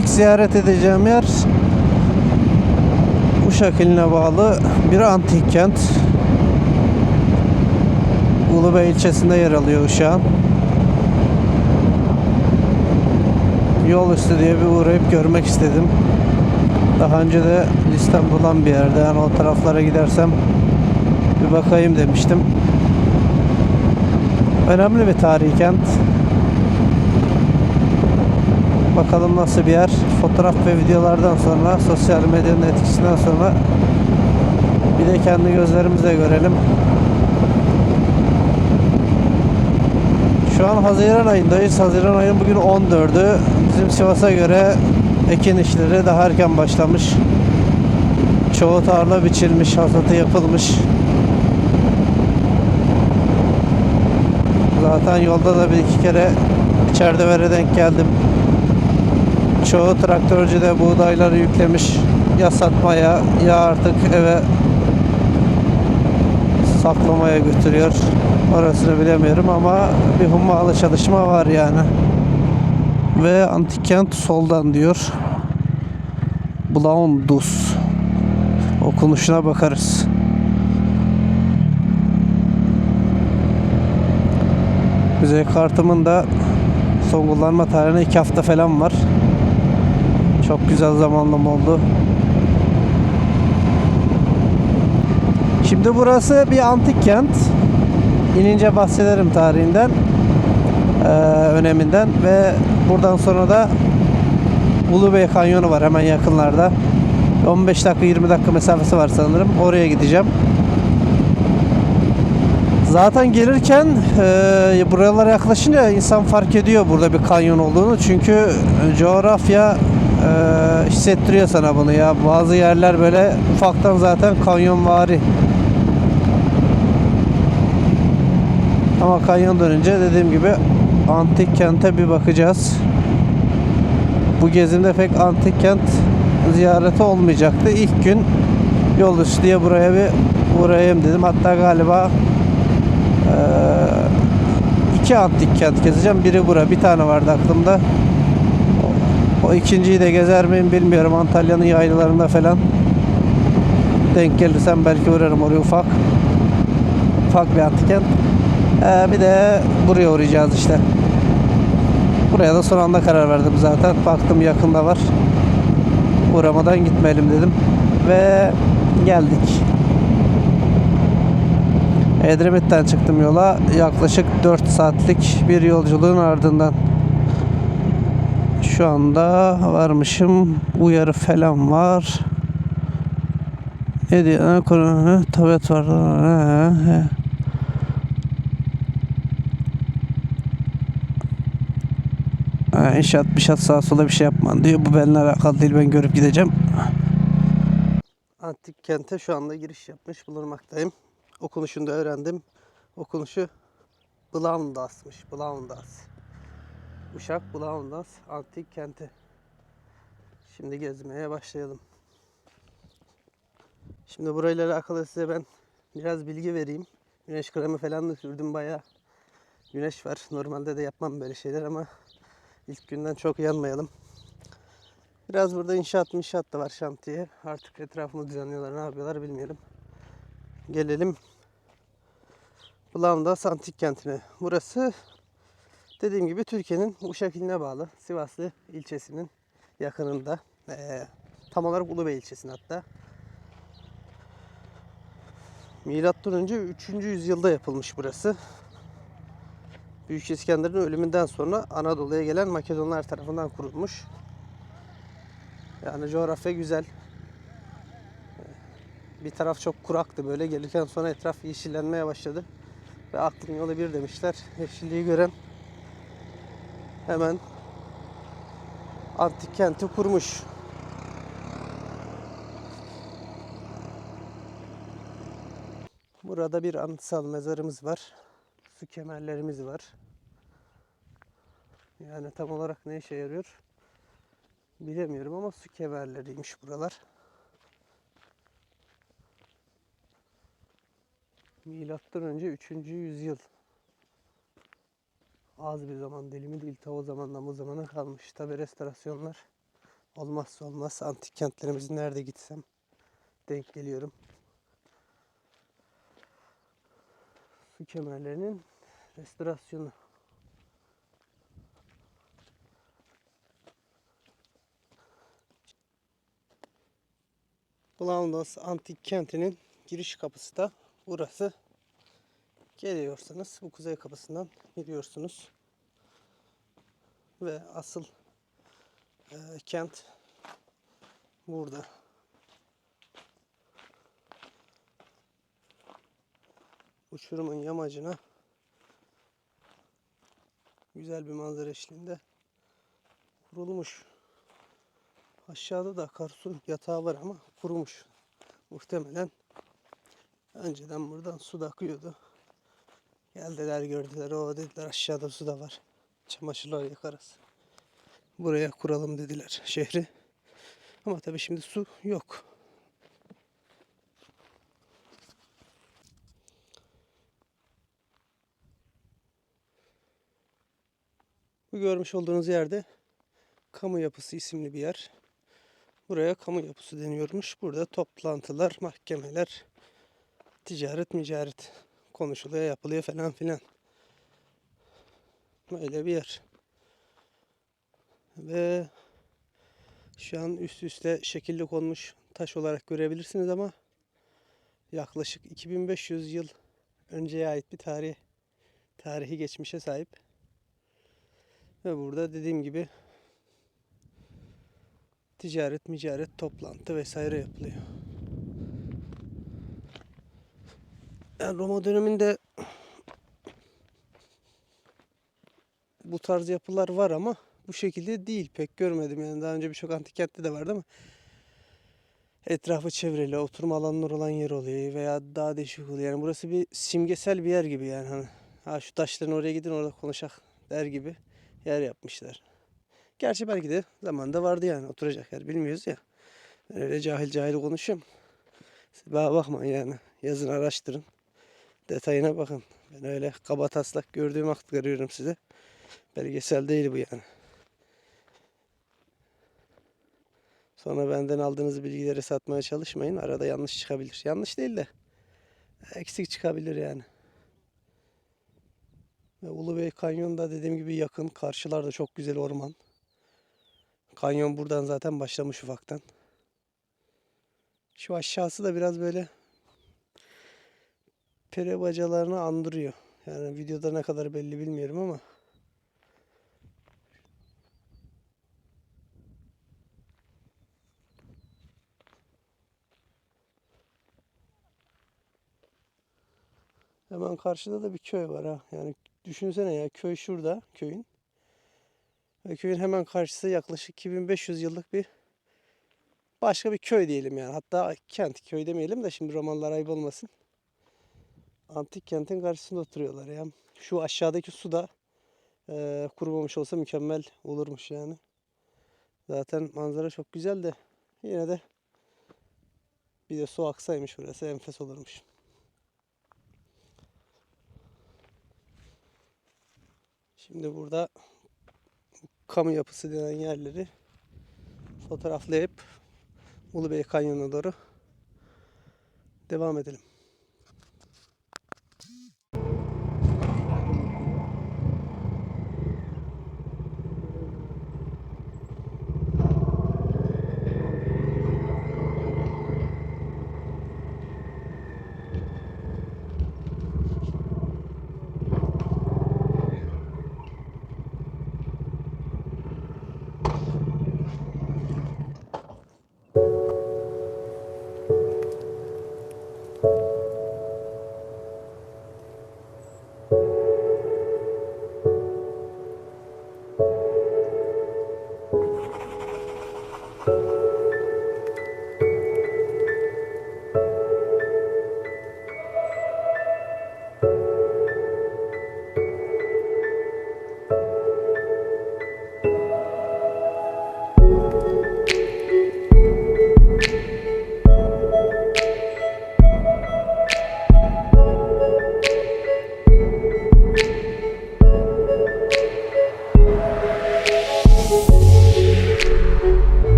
ilk ziyaret edeceğim yer Uşak iline bağlı bir antik kent. Ulubey ilçesinde yer alıyor Uşak'ın. Yol üstü diye bir uğrayıp görmek istedim. Daha önce de listem bulan bir yerde. Yani o taraflara gidersem bir bakayım demiştim. Önemli bir tarihi kent. Bakalım nasıl bir yer. Fotoğraf ve videolardan sonra, sosyal medyanın etkisinden sonra bir de kendi gözlerimizle görelim. Şu an Haziran ayındayız. Haziran ayının bugün 14'ü. Bizim Sivas'a göre ekin işleri daha erken başlamış. Çoğu tarla biçilmiş, hasatı yapılmış. Zaten yolda da bir iki kere içeride vere denk geldim. Çoğu traktörcü de buğdayları yüklemiş. Ya satmaya ya artık eve saklamaya götürüyor. Orasını bilemiyorum ama bir hummalı çalışma var yani. Ve antik kent soldan diyor. Blaundus. Okunuşuna bakarız. Müze kartımın da son kullanma tarihine iki hafta falan var. Çok güzel zamanlama oldu. Şimdi burası bir antik kent. İnince bahsederim tarihinden, öneminden ve buradan sonra da Ulubey Kanyonu var hemen yakınlarda. 15 dakika 20 dakika mesafesi var sanırım. Oraya gideceğim. Zaten gelirken eee buralara yaklaşınca insan fark ediyor burada bir kanyon olduğunu. Çünkü coğrafya eee hissettiriyor sana bunu ya. Bazı yerler böyle ufaktan zaten kanyonvari. Ama kanyon dönünce dediğim gibi antik kente bir bakacağız. Bu gezimde pek antik kent ziyareti olmayacaktı. İlk gün yol üstü diye buraya bir uğrayayım dedim. Hatta galiba eee, iki antik kent gezeceğim. Biri bura. Bir tane vardı aklımda. O, ikinciyi de gezer miyim bilmiyorum. Antalya'nın yaylalarında falan. Denk gelirsem belki uğrarım oraya ufak. Ufak bir antik kent. Ee, bir de buraya uğrayacağız işte. Buraya da son anda karar verdim zaten. Baktım yakında var. Uğramadan gitmeyelim dedim. Ve geldik. Edremit'ten çıktım yola. Yaklaşık 4 saatlik bir yolculuğun ardından. Şu anda varmışım. Uyarı falan var. Ne diyor? Ha, konu- Tavet var. Ha, he. Ha, inşaat bir şat sağa sola bir şey yapman diyor. Bu benimle alakalı değil. Ben görüp gideceğim. Antik kente şu anda giriş yapmış bulunmaktayım. Okunuşunu da öğrendim. Okunuşu Blaundas'mış. Blaundas. Uşak Blaundas antik kenti. Şimdi gezmeye başlayalım. Şimdi burayla alakalı size ben biraz bilgi vereyim. Güneş kremi falan da sürdüm bayağı. Güneş var. Normalde de yapmam böyle şeyler ama ilk günden çok yanmayalım. Biraz burada inşaat inşaat da var şantiye. Artık etrafını düzenliyorlar. Ne yapıyorlar bilmiyorum. Gelelim Blandas Antik Kenti'ne. Burası dediğim gibi Türkiye'nin Uşak iline bağlı Sivaslı ilçesinin yakınında. Ee, tam olarak Ulubey ilçesinde hatta. Milattan önce 3. yüzyılda yapılmış burası. Büyük İskender'in ölümünden sonra Anadolu'ya gelen Makedonlar tarafından kurulmuş. Yani coğrafya güzel. Bir taraf çok kuraktı böyle. Gelirken sonra etraf yeşillenmeye başladı. Ve aklın yolu bir demişler. Yeşilliği gören hemen antik kenti kurmuş. Burada bir anıtsal mezarımız var. Su kemerlerimiz var. Yani tam olarak ne işe yarıyor bilemiyorum ama su kemerleriymiş buralar. Milattan önce 3. yüzyıl. Az bir zaman dilimi değil. Ta o zamandan bu zamana kalmış. Tabi restorasyonlar olmazsa olmaz antik kentlerimizin nerede gitsem denk geliyorum. Su kemerlerinin restorasyonu. Blaunos Antik Kenti'nin giriş kapısı da burası. Geliyorsanız bu kuzey kapısından giriyorsunuz. Ve asıl e, kent burada. Uçurumun yamacına güzel bir manzara eşliğinde kurulmuş. Aşağıda da akarsu yatağı var ama kurumuş. Muhtemelen önceden buradan su da akıyordu. Geldiler gördüler o dediler aşağıda su da var. Çamaşırlar yıkarız. Buraya kuralım dediler şehri. Ama tabii şimdi su yok. Bu görmüş olduğunuz yerde Kamu Yapısı isimli bir yer. Buraya kamu yapısı deniyormuş. Burada toplantılar, mahkemeler, ticaret, micaret konuşuluyor, yapılıyor falan filan. Böyle bir yer. Ve şu an üst üste şekilli konmuş taş olarak görebilirsiniz ama yaklaşık 2500 yıl önceye ait bir tarih tarihi geçmişe sahip. Ve burada dediğim gibi ticaret, micaret, toplantı vesaire yapılıyor. Yani Roma döneminde bu tarz yapılar var ama bu şekilde değil. Pek görmedim yani. Daha önce birçok antik kentte de vardı ama etrafı çevreli, oturma alanları olan yer oluyor veya daha değişik oluyor. Yani burası bir simgesel bir yer gibi yani. Hani, ha şu taşların oraya gidin orada konuşak der gibi yer yapmışlar. Gerçi belki de zamanda vardı yani oturacak yer bilmiyoruz ya. Ben öyle cahil cahil konuşuyorum. Siz bana bakmayın yani. Yazın araştırın. Detayına bakın. Ben öyle kaba taslak gördüğüm aktarıyorum size. Belgesel değil bu yani. Sonra benden aldığınız bilgileri satmaya çalışmayın. Arada yanlış çıkabilir. Yanlış değil de eksik çıkabilir yani. Ve Ulubey Kanyon da dediğim gibi yakın. Karşılarda çok güzel orman. Kanyon buradan zaten başlamış ufaktan. Şu aşağısı da biraz böyle pere bacalarını andırıyor. Yani videoda ne kadar belli bilmiyorum ama. Hemen karşıda da bir köy var ha. Yani düşünsene ya köy şurada köyün. Ve köyün hemen karşısı yaklaşık 2500 yıllık bir başka bir köy diyelim yani. Hatta kent köy demeyelim de şimdi romanlar ayıp olmasın. Antik kentin karşısında oturuyorlar ya. Şu aşağıdaki su da e, kurumamış olsa mükemmel olurmuş yani. Zaten manzara çok güzel de yine de bir de su aksaymış burası enfes olurmuş. Şimdi burada kamu yapısı denen yerleri fotoğraflayıp Ulubey Kanyonu'na doğru devam edelim.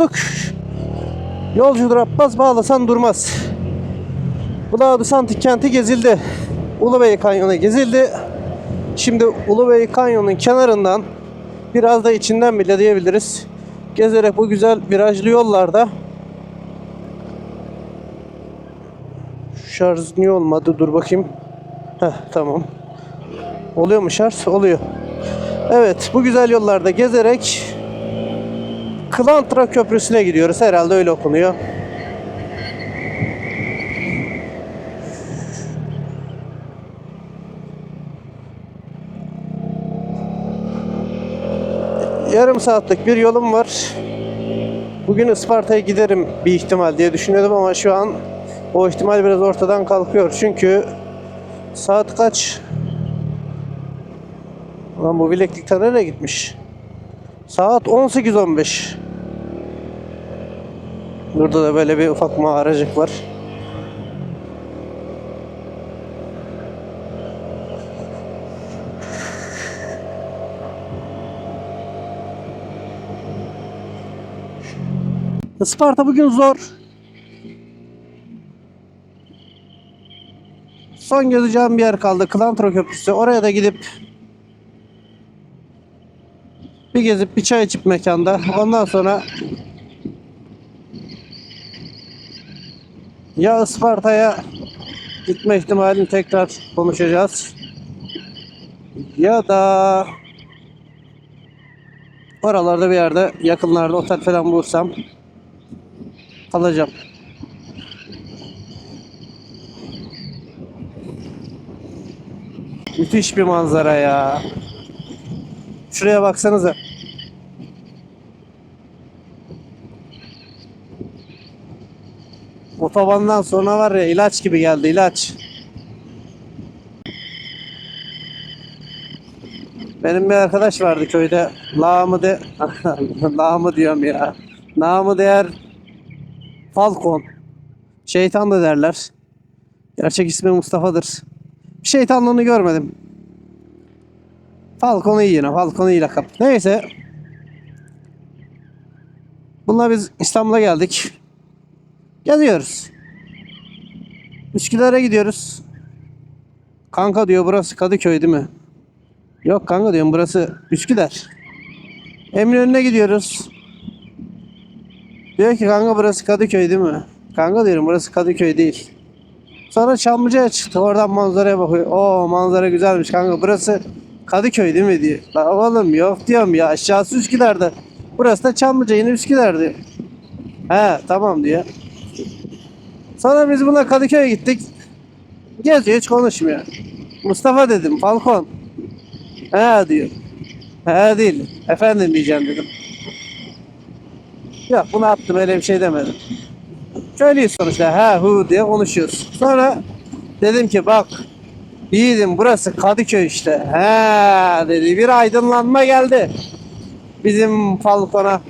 Diyorduk? Yolcudur Abbas bağlasan durmaz. Bulağıdı Antik kenti gezildi. Ulubey Kanyonu gezildi. Şimdi Ulubey Kanyon'un kenarından biraz da içinden bile diyebiliriz. Gezerek bu güzel virajlı yollarda Şarj niye olmadı? Dur bakayım. Heh tamam. Oluyor mu şarj? Oluyor. Evet bu güzel yollarda gezerek Klantra Köprüsü'ne gidiyoruz. Herhalde öyle okunuyor. Yarım saatlik bir yolum var. Bugün Isparta'ya giderim bir ihtimal diye düşünüyordum ama şu an o ihtimal biraz ortadan kalkıyor. Çünkü saat kaç? Lan bu bileklikler nereye gitmiş? Saat 18.15. Burada da böyle bir ufak mağaracık var. Isparta bugün zor. Son gezeceğim bir yer kaldı. Klantro Köprüsü. Oraya da gidip bir gezip bir çay içip mekanda. Ondan sonra ya Isparta'ya gitme ihtimalini tekrar konuşacağız. Ya da oralarda bir yerde yakınlarda otel falan bulursam kalacağım. Müthiş bir manzara ya. Şuraya baksanıza. Otobandan sonra var ya ilaç gibi geldi ilaç. Benim bir arkadaş vardı köyde. Lağımı de Lağımı diyorum ya. Namı değer Falcon. Şeytan da derler. Gerçek ismi Mustafa'dır. Bir şeytanlığını görmedim. Falcon iyi yine. Falcon iyi lakap. Neyse. Bununla biz İstanbul'a geldik. Geziyoruz. Üsküdar'a gidiyoruz. Kanka diyor burası Kadıköy değil mi? Yok kanka diyorum burası Üsküdar. Eminönü'ne gidiyoruz. Diyor ki kanka burası Kadıköy değil mi? Kanka diyorum burası Kadıköy değil. Sonra Çamlıca'ya çıktı. Oradan manzaraya bakıyor. Oo manzara güzelmiş kanka. Burası Kadıköy değil mi diyor. La oğlum yok diyorum ya. Aşağısı Üsküdar'da. Burası da Çamlıca yine Üsküdar diyor. He tamam diyor. Sonra biz buna Kadıköy'e gittik. Geziyor hiç konuşmuyor. Mustafa dedim Falcon. He diyor. He değil. Efendim diyeceğim dedim. Yok bunu attım öyle bir şey demedim. Köylüyüz sonuçta he hu diye konuşuyoruz. Sonra dedim ki bak yiğidim burası Kadıköy işte. He dedi bir aydınlanma geldi. Bizim Falcon'a.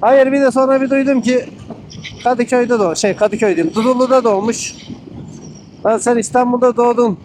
Hayır bir de sonra bir duydum ki Kadıköy'de doğ şey Kadıköy diyeyim Dudullu'da doğmuş. Lan sen İstanbul'da doğdun.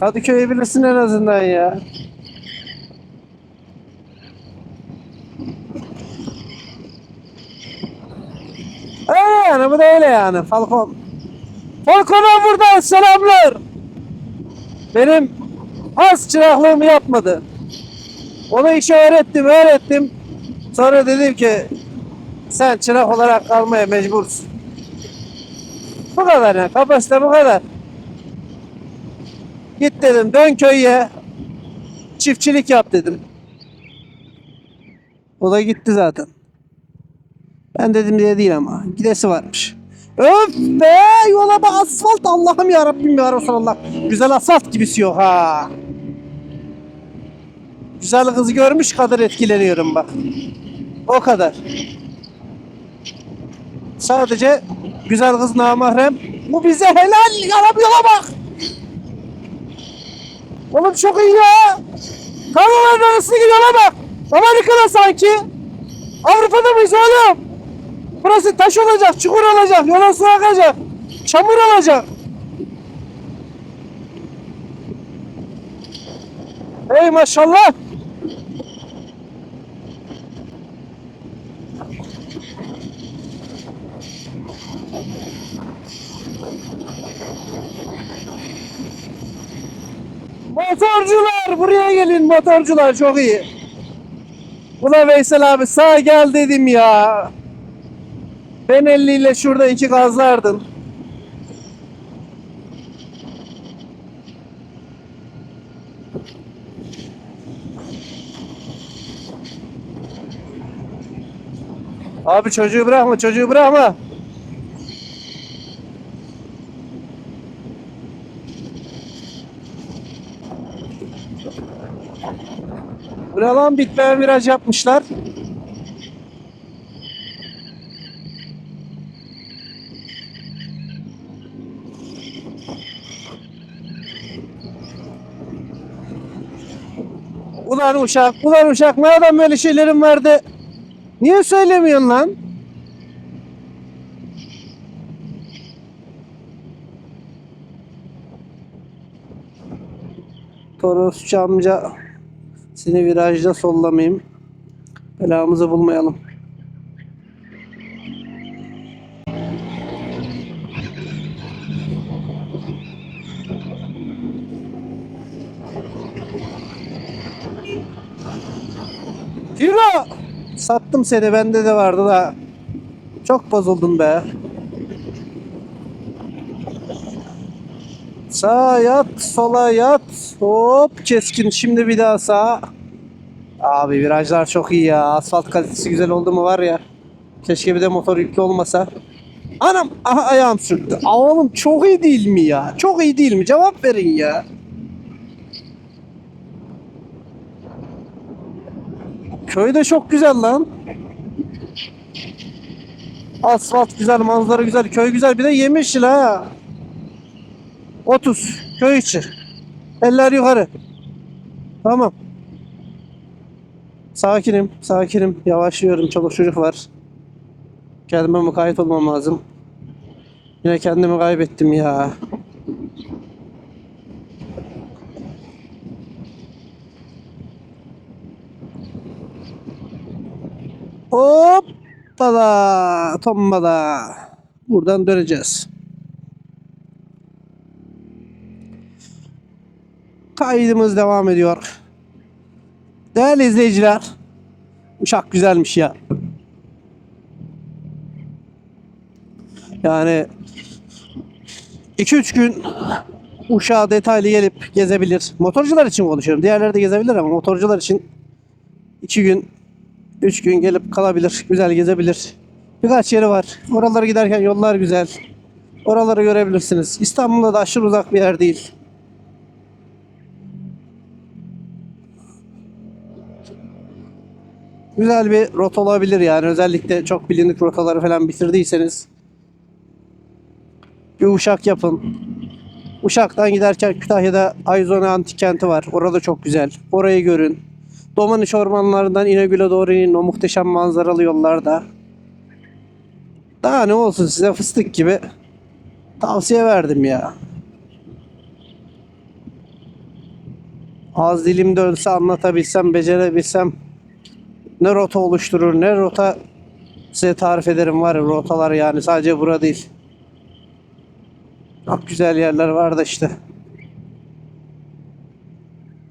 Kadıköy'ü bilirsin en azından ya. Öyle yani bu da öyle yani Falcon. Falcon'a buradan selamlar. Benim az çıraklığımı yapmadı. Ona işi öğrettim öğrettim. Sonra dedim ki sen çırak olarak kalmaya mecbursun. Bu kadar yani kapasite bu kadar. Git dedim dön köye çiftçilik yap dedim. O da gitti zaten. Ben dedim diye değil ama gidesi varmış. Öf be yola bak asfalt Allah'ım ya Rabbim ya Resulallah. Güzel asfalt gibisi yok ha. Güzel kızı görmüş kadar etkileniyorum bak. O kadar. Sadece güzel kız namahrem. Bu bize helal. Yaram yola bak. Oğlum çok iyi ya. Kanallardan ısı gibi yola bak. Amerika'da sanki. Avrupa'da mıyız oğlum? Burası taş olacak, çukur olacak, yola su akacak. Çamur olacak. Ey maşallah. Motorcular buraya gelin motorcular çok iyi. Ulan Veysel abi sağ gel dedim ya. Ben 50 ile şurada iki gazlardın. Abi çocuğu bırakma çocuğu bırakma. Buraya lan bitmeyen viraj yapmışlar. Ulan uşak, ulan uşak nereden böyle şeylerin vardı? Niye söylemiyorsun lan? Torosçu amca seni virajda sollamayayım. Belamızı bulmayalım. Yürü! Sattım seni bende de vardı da. Çok bozuldun be. Sağa yat, sola yat. Hop keskin. Şimdi bir daha sağa. Abi virajlar çok iyi ya. Asfalt kalitesi güzel oldu mu var ya. Keşke bir de motor yüklü olmasa. Anam aha ayağım sürttü. Oğlum çok iyi değil mi ya? Çok iyi değil mi? Cevap verin ya. Köy de çok güzel lan. Asfalt güzel, manzara güzel, köy güzel. Bir de yemişil ha. 30 köy içi. Eller yukarı. Tamam. Sakinim, sakinim. Yavaşlıyorum. Çoluk çocuk var. Kendime mukayyet olmam lazım. Yine kendimi kaybettim ya. Hoppala, tombala. Buradan döneceğiz. Kaydımız devam ediyor. Değerli izleyiciler. Uçak güzelmiş ya. Yani 2-3 gün uşağa detaylı gelip gezebilir. Motorcular için konuşuyorum. Diğerleri de gezebilir ama motorcular için 2 gün 3 gün gelip kalabilir. Güzel gezebilir. Birkaç yeri var. Oralara giderken yollar güzel. Oraları görebilirsiniz. İstanbul'da da aşırı uzak bir yer değil. Güzel bir rota olabilir yani. Özellikle çok bilindik rotaları falan bitirdiyseniz bir uşak yapın. Uşak'tan giderken Kütahya'da Ayzone Antik Kenti var. Orada çok güzel. Orayı görün. Domaniç ormanlarından İnegül'e doğru inin o muhteşem manzaralı yollarda. Daha ne olsun size fıstık gibi tavsiye verdim ya. Az dilimde ölse anlatabilsem, becerebilsem ne rota oluşturur, ne rota size tarif ederim var rotalar yani sadece bura değil. Çok güzel yerler var da işte.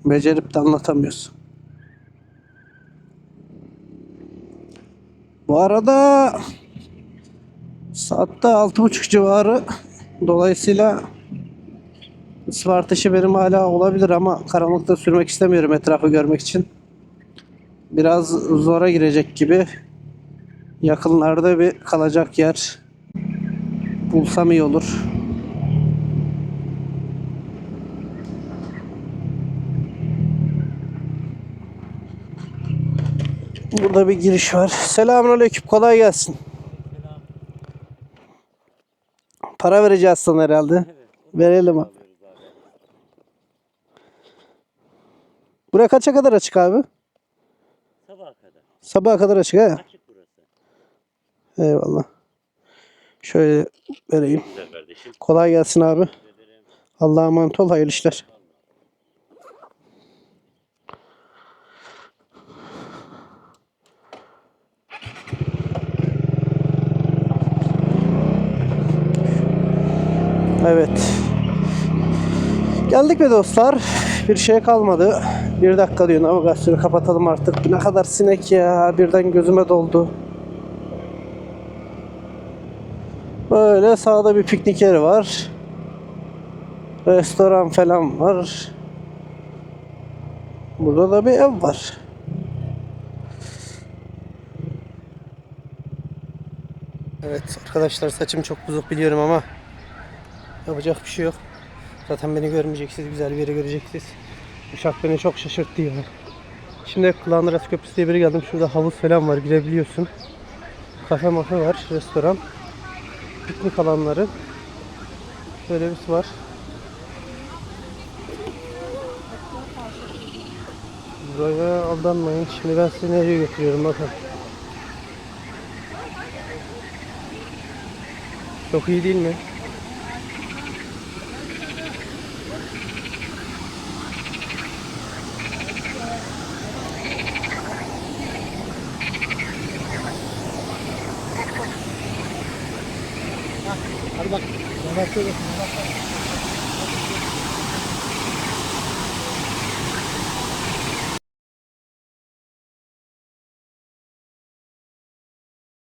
Becerip de anlatamıyorsun. Bu arada saatte altı buçuk civarı dolayısıyla Ispartaşı benim hala olabilir ama karanlıkta sürmek istemiyorum etrafı görmek için. Biraz zora girecek gibi. Yakınlarda bir kalacak yer bulsam iyi olur. Burada bir giriş var. Selamünaleyküm. Kolay gelsin. Para vereceğiz sana herhalde. Verelim abi. Buraya kaça kadar açık abi? Sabaha kadar. Açık he. Açık burası. Eyvallah. Şöyle vereyim. Kolay gelsin abi. Allah'a emanet ol. Hayırlı işler. Evet. Geldik be dostlar. Bir şey kalmadı. Bir dakika diyor navigasyonu kapatalım artık. Ne kadar sinek ya. Birden gözüme doldu. Böyle sağda bir piknik yeri var. Restoran falan var. Burada da bir ev var. Evet arkadaşlar saçım çok bozuk biliyorum ama yapacak bir şey yok. Zaten beni görmeyeceksiniz, güzel bir yeri göreceksiniz. Uşak beni çok şaşırttı ya. Şimdi Klandıras Köprüsü diye bir geldim. Şurada havuz falan var girebiliyorsun. Kafe mafe var, restoran. Piknik alanları. Böyle bir var. Buraya aldanmayın. Şimdi ben sizi nereye götürüyorum bakın. Çok iyi değil mi? Hadi bak.